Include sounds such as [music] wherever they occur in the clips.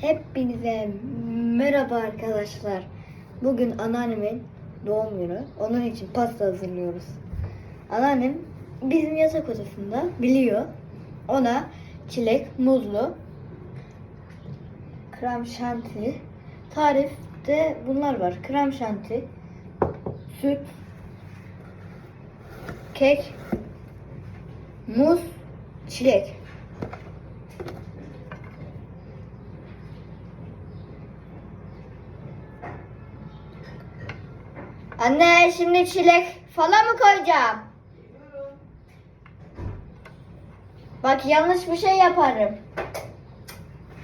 Hepinize merhaba arkadaşlar. Bugün anneannemin doğum günü. Onun için pasta hazırlıyoruz. Anneannem bizim yatak odasında biliyor. Ona çilek, muzlu, krem şanti, tarifte bunlar var. Krem şanti, süt, kek, muz, çilek. Anne şimdi çilek falan mı koyacağım? Bak yanlış bir şey yaparım.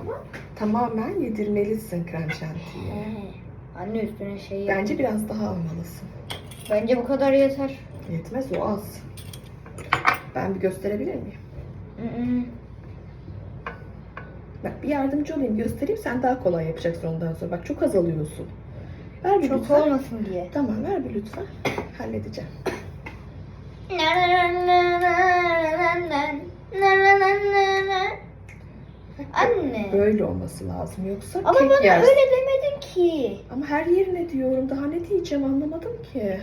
Ama tamamen yedirmelisin krem şantiyi. Anne üstüne şey yap. Bence biraz daha almalısın. Bence bu kadar yeter. Yetmez o az. Ben bir gösterebilir miyim? Bak bir yardımcı olayım göstereyim sen daha kolay yapacaksın ondan sonra. Bak çok az alıyorsun. Ver bir Çok lütfen. olmasın diye. Tamam ver bir lütfen. Halledeceğim. Anne. Böyle olması lazım yoksa Ama kek bana yersin. öyle demedin ki. Ama her yerine diyorum. Daha ne diyeceğim anlamadım ki.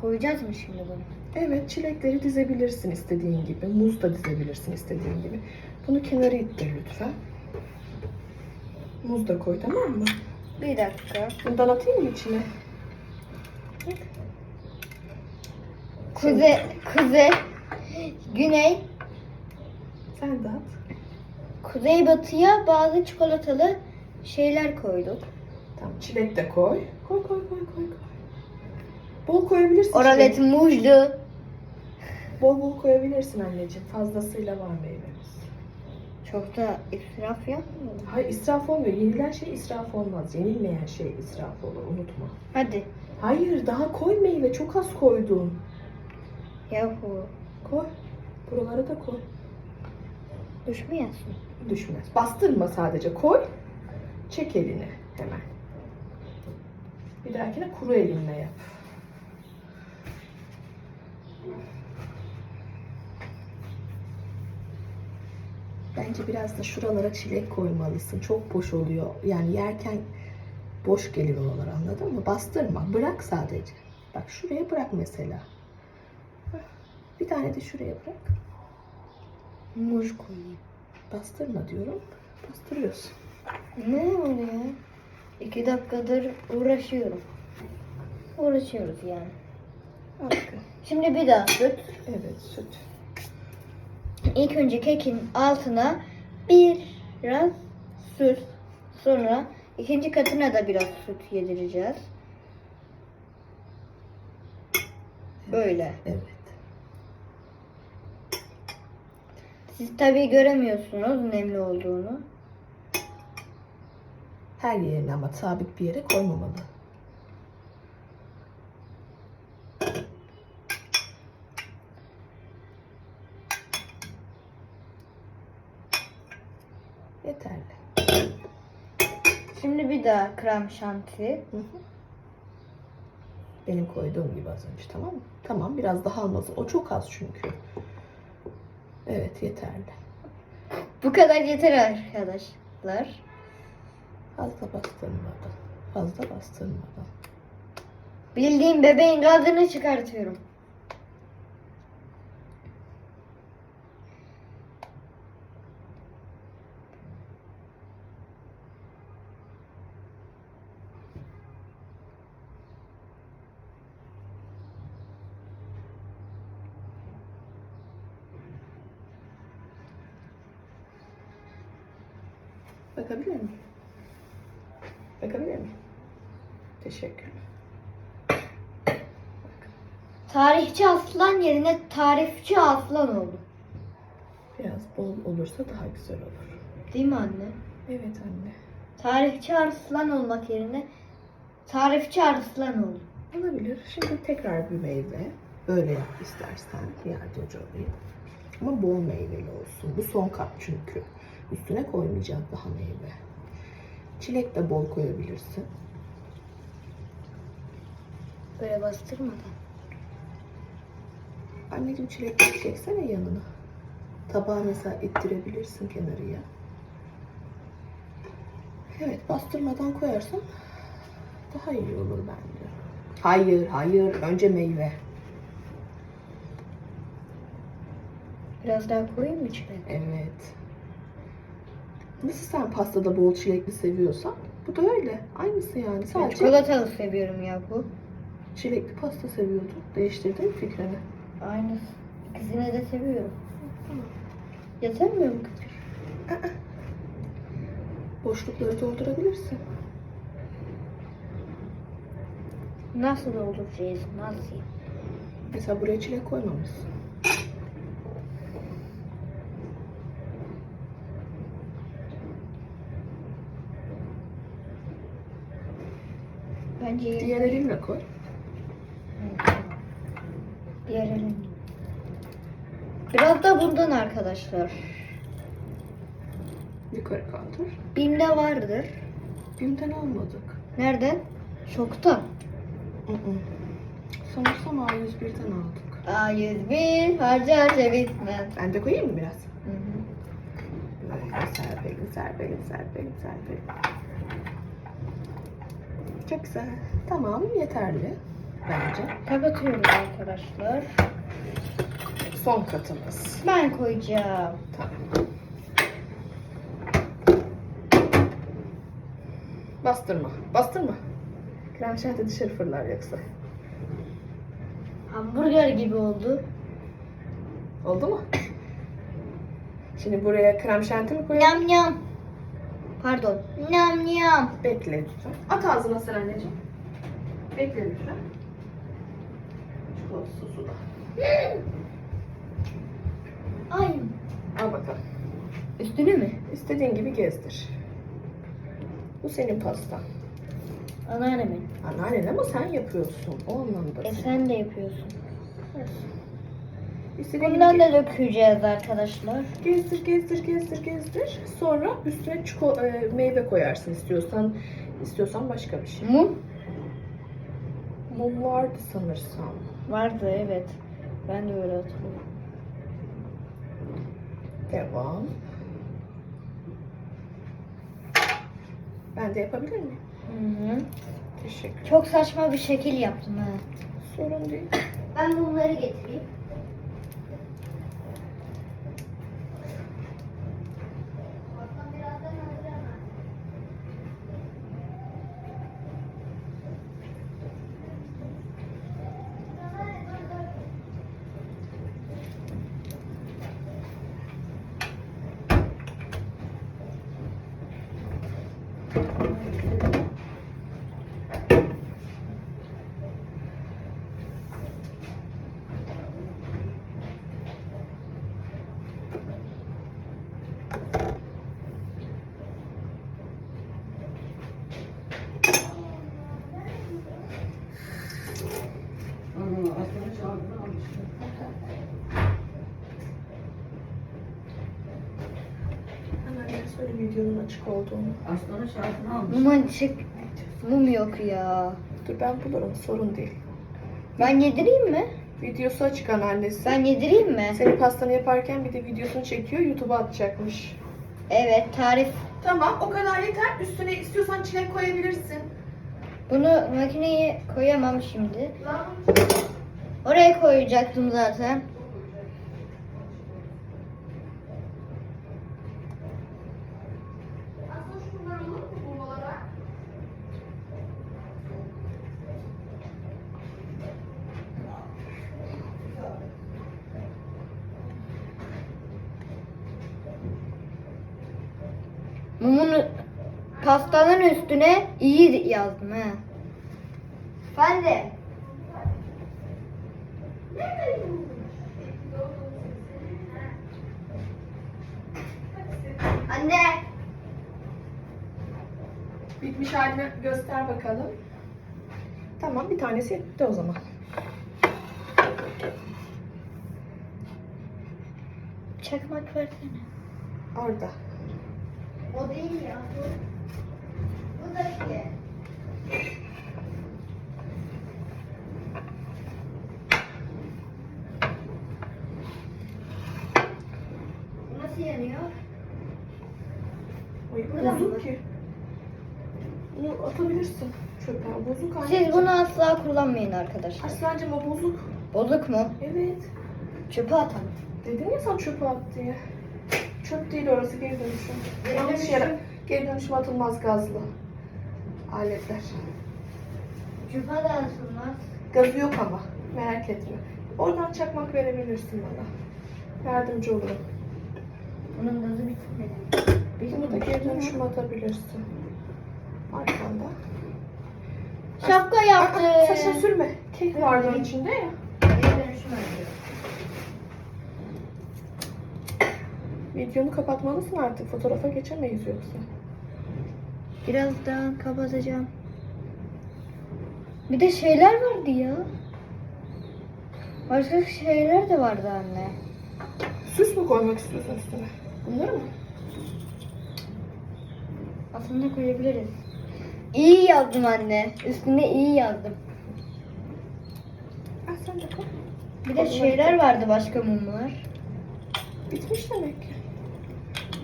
Koyacağız mı şimdi bunu? Evet çilekleri dizebilirsin istediğin gibi. Muz da dizebilirsin istediğin gibi. Bunu kenara ittir lütfen. Muz da koy tamam mı? Bir dakika. Bundan atayım mı içine? Kuzey, kuzey, güney, Sen de at. kuzey batıya bazı çikolatalı şeyler koyduk. Tamam çilek de koy. Koy koy koy koy koy. Bol koyabilirsin. Oralet çilek. muzlu. Bol bol koyabilirsin anneciğim. Fazlasıyla var meyvemiz. Çok da israf yapmıyorum. Hayır israf olmuyor. Yenilen şey israf olmaz. Yenilmeyen şey israf olur. Unutma. Hadi. Hayır daha koy meyve. Çok az koydun. Yahu. Koy. Buralara da koy. Düşmeyesin. Düşmez. Bastırma sadece koy. Çek elini hemen. Bir dahakine kuru elinle yap. Bence biraz da şuralara çilek koymalısın. Çok boş oluyor. Yani yerken boş gelir oralar anladın mı? Bastırma. Bırak sadece. Bak şuraya bırak mesela. Bir tane de şuraya bırak. Muz koyayım. Bastırma diyorum. Bastırıyorsun. Ne oluyor? İki dakikadır uğraşıyorum. Uğraşıyoruz yani. Şimdi bir daha süt. Evet süt. İlk önce kekin altına biraz süt. Sonra ikinci katına da biraz süt yedireceğiz. Böyle. Evet. Siz tabii göremiyorsunuz nemli olduğunu. Her yerine ama sabit bir yere koymamalı. Yeterli. Daha krem şanti. Hı hı. Benim koyduğum gibi az önce tamam mı? Tamam biraz daha almasın. O çok az çünkü. Evet yeterli. Bu kadar yeter arkadaşlar. Fazla bastırmadan. Fazla bastırmadan. Bildiğim bebeğin gazını çıkartıyorum. Bakabilir miyim? Bakabilir miyim? Teşekkürler. Tarihçi aslan yerine tarifçi aslan oldu. Biraz bol olursa daha güzel olur. Değil mi anne? Evet anne. Tarihçi arslan olmak yerine tarifçi arslan oldu. Olabilir. Şimdi tekrar bir meyve. Böyle istersen yardımcı olayım. Ama bol meyveli olsun. Bu son kat çünkü. Üstüne koymayacağız daha meyve. Çilek de bol koyabilirsin. Böyle bastırmadan. Anneciğim çilek çeksene yanına. Tabağı mesela ittirebilirsin kenarıya. Evet bastırmadan koyarsan daha iyi olur bence. Hayır hayır önce meyve. Biraz daha koyayım mı içine? Evet. Nasıl sen pastada bol çilekli seviyorsan bu da öyle. Aynısı yani. Ben Sadece çikolatalı seviyorum ya bu. çilekli pasta seviyordun. Değiştirdin mi fikrini? Aynı. İkisini de seviyorum. Yetermiyor mu kız? Boşlukları doldurabilirsin. Nasıl dolduracağız? Nasıl? Mesela buraya çilek koymamışsın. Bence Diğer elinle koy. Diğer elim. Biraz da bundan arkadaşlar. Yukarı kaldır. Bim'de vardır. Bim'den almadık. Nereden? Şokta. Hı hı. Sanırsam A101'den aldık. A101 harca harca bitmez. Ben de koyayım mı biraz? Hı hı. Böyle serpelim, serpelim, serpelim, serpelim. Çok güzel. Tamam, yeterli bence. Kapatıyorum arkadaşlar. Son katımız. Ben koyacağım. Tamam. Bastırma, bastırma. Krem şanti dışarı fırlar yoksa. Hamburger gibi oldu. Oldu mu? Şimdi buraya krem şanti mi koyalım? Yam yam. Pardon. Yam yam. Bekle lütfen. At ağzına sen anneciğim. Bekle lütfen. Çikolata sosu da. [gasps] Ay. Al bakalım. Üstünü mü? İstediğin gibi gezdir. Bu senin pastan. Anneannemin. Anneannen ama sen yapıyorsun. O anlamda. E sen de yapıyorsun. İstediğin Bundan da dökeceğiz arkadaşlar. gezdir, gezdir, gezdir, gezdir. Sonra üstüne çiko, e, meyve koyarsın istiyorsan. İstiyorsan başka bir şey. Mum? Mum vardı sanırsam. Vardı evet. Ben de öyle hatırlıyorum. Devam. Ben de yapabilir miyim? Hı hı. Teşekkür. Çok saçma bir şekil yaptım ha. Sorun değil. Ben bunları getireyim. Hemen söyle videonun açık olduğunu. Aslanın şartını almış. Mum açık. Mum yok ya. Dur ben bulurum sorun değil. Ben yedireyim mi? Videosu açık anneannesi. Ben yedireyim mi? Senin pastanı yaparken bir de videosunu çekiyor YouTube'a atacakmış. Evet tarif. Tamam o kadar yeter. Üstüne istiyorsan çilek koyabilirsin. Bunu makineye koyamam şimdi. Oraya koyacaktım zaten. Mumun pastanın üstüne iyi yazdım ha. Ben de. Anne. Bitmiş halini göster bakalım. Tamam bir tanesi yetti o zaman. Çakmak versene. Orada. O değil ya. Bu, bu da. Bu Nasıl yanıyor? Oy, Burada uzun mı? ki. Bunu atabilirsin çöpe. Bozuk Siz anneciğim. bunu asla kullanmayın arkadaşlar. Aslancığım o bozuk. Bozuk mu? Evet. Çöpe atalım. Dedin ya sen çöpe at diye. Çöp değil orası geri dönüşüm. Yanlış yere. Geri dönüşüm atılmaz gazlı. Aletler. Çöpe de atılmaz. Gazı yok ama. Merak etme. Oradan çakmak verebilirsin bana. Yardımcı olurum. Bunun gazı bitmedi. Bunu da geri dönüşüm atabilirsin. Arkanda. Şapka yaptı. Saçına sürme. Kek vardı onun içinde ya. Geri dönüşüm yapıyor. Videonu kapatmalısın artık. Fotoğrafa geçemeyiz yoksa. Birazdan kapatacağım. Bir de şeyler vardı ya. Başka şeyler de vardı anne. Süs mü koymak istiyorsun üstüne? Bunları mı? Aslında koyabiliriz. İyi yazdım anne. Üstünde iyi yazdım. Ah sen de koy. Bir de şeyler vardı başka mumlar. Bitmiş demek ki.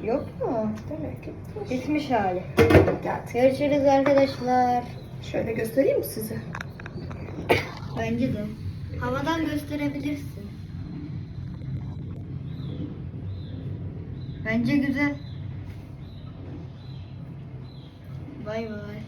Yok mu? Demek ki bitmiş. Bitmiş hali. Geldik. Görüşürüz arkadaşlar. Şöyle göstereyim mi size? Bence de. Havadan gösterebilirsin. Bence güzel. Bay bay.